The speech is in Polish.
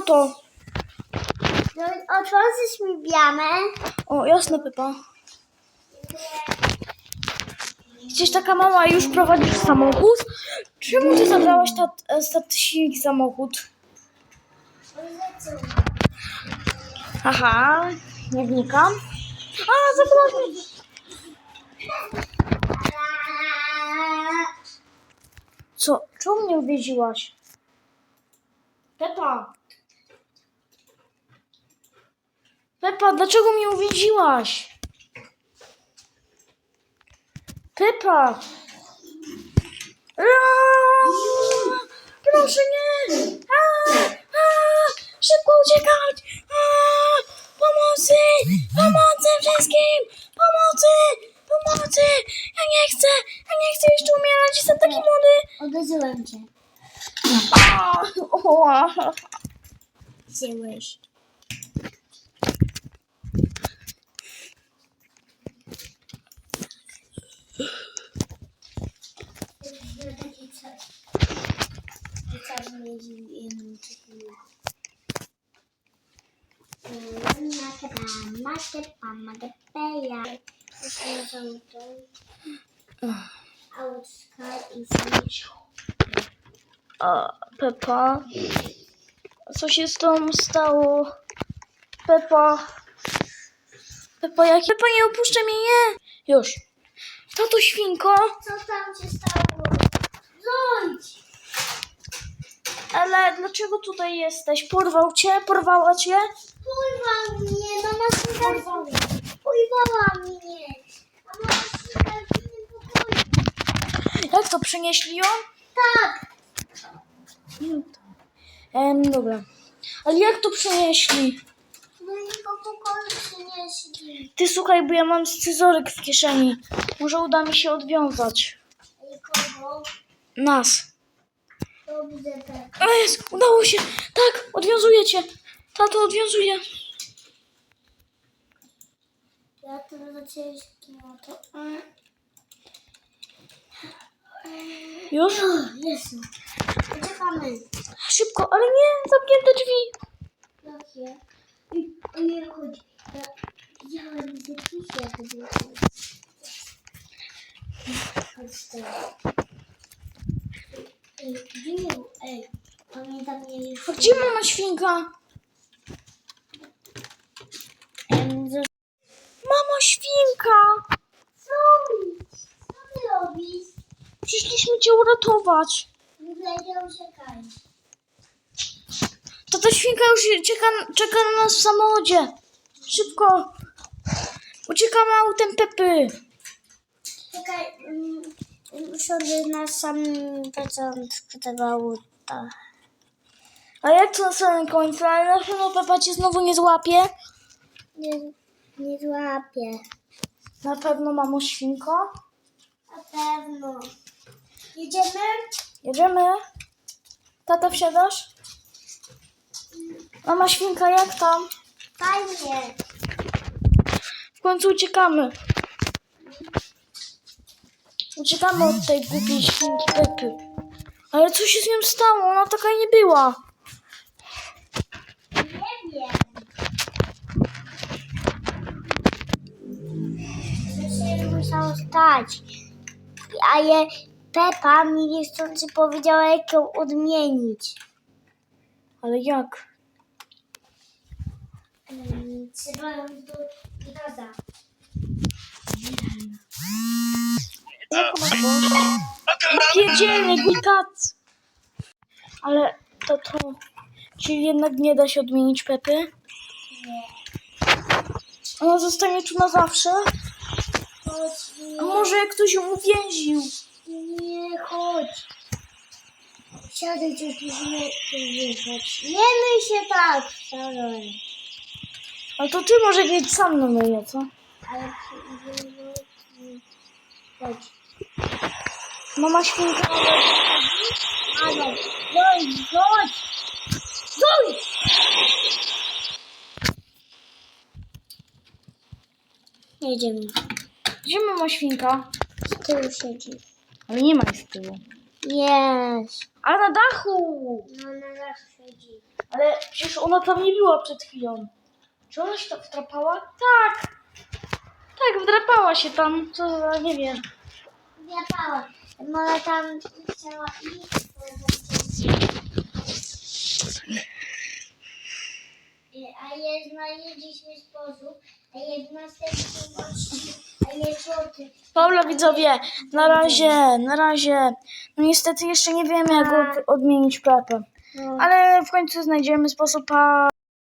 to to. No, otworzysz mi bramę. O, jasne, Pepa. Gdzieś taka mama już prowadzisz samochód? Czemu ty zabrałaś taty samochód? Aha, nie wnikam. A, zabrałaś mi. Co? Czemu mnie uwiedziłaś? Pepa. Pepa, dlaczego mnie uwięziłaś? Pepa! Proszę nie! Szybko uciekać! Pomocy! Pomocy wszystkim! Pomocy! Pomocy! Ja nie chcę! Ja nie chcę jeszcze umierać! Jestem taki młody! Uderzyłem cię. Aaa! Oła! Wzięłeś. A, Pepa? Co się z tą stało? Pepa? Pepa, jak Pepa nie opuszczę mnie, nie! Już. Tato świnko, Co tam się stało? Zojdź! ale dlaczego tutaj jesteś? Porwał cię? Porwała cię? Porwał mnie, mama słuchaj. Porwała mnie. Mama słuchaj w innym pokoju. Jak to, przynieśli ją? Tak. Em, dobra. Ale jak to przynieśli? Do innego pokoju przynieśli. Ty słuchaj, bo ja mam scyzoryk w kieszeni. Może uda mi się odwiązać. Nas. Dobrze tak. A jest, udało się. Tak, odwiązuję cię. Tato, odwiązuje. Ja to do ciebie to... Już? Jezu. Uciekamy. Szybko, ale nie, zamknięte drzwi. Jakie? I chodź. Ja widziałem zdjęcie jak było. Chodź tutaj. Ej, Bill, ej. Pamiętam mnie już. A gdzie mama świnka? Mama świnka! Co robisz? Co ty robisz? Przyszliśmy cię uratować. Wygląda uciekaj. Tata świnka już czeka, czeka na nas w samochodzie. Szybko. Uciekamy autem Pepy. Czekaj, mm, usiądę na samym początku tego auta. A jak to na samym końcu? Ale na pewno Pepa cię znowu nie złapie. Nie, nie złapię. Na pewno, mamo świnko. Na pewno. Jedziemy? Jedziemy. Tata, wsiadasz? Mama świnka, jak tam? Fajnie. W końcu uciekamy. Uciekamy od tej głupiej świnki Pepy. Ale co się z nią stało? Ona taka nie była. Nie wiem. Co się musiało stać? A je Pepa mi niechcący powiedziała, jak ją odmienić. Ale jak? Um, trzeba ją do ona była? Pierdzielny guikac. Ale to to... Czyli jednak nie da się odmienić Pepy? Nie. Ona zostanie tu na zawsze? Chodź, A może jak ktoś ją uwięził? nie, nie, chodź. Siadaj, coś musimy wyjechać. Nie myj się tak. Ale to ty może mieć sam na myję, co? Ale chodź. Mama świnka... Ale, chodź, chodź. Chodź. Jedziemy. Gdzie mama świnka? Z tyłu siedzi. Ale nie ma jej z tyłu. Jest. A na dachu! No na raz siedzi. Ale przecież ona tam nie była przed chwilą. Czy ona się tam wdrapała? Tak! Tak, wdrapała się tam. Co za, nie wiem. Wiapała. Może tam chciała iść. A je znaleźliśmy sposób, a je w następnym odcinku, a je czwarty. Dobra widzowie, na razie, na razie. No niestety jeszcze nie wiemy jak od- odmienić Pepę. No. Ale w końcu znajdziemy sposób, a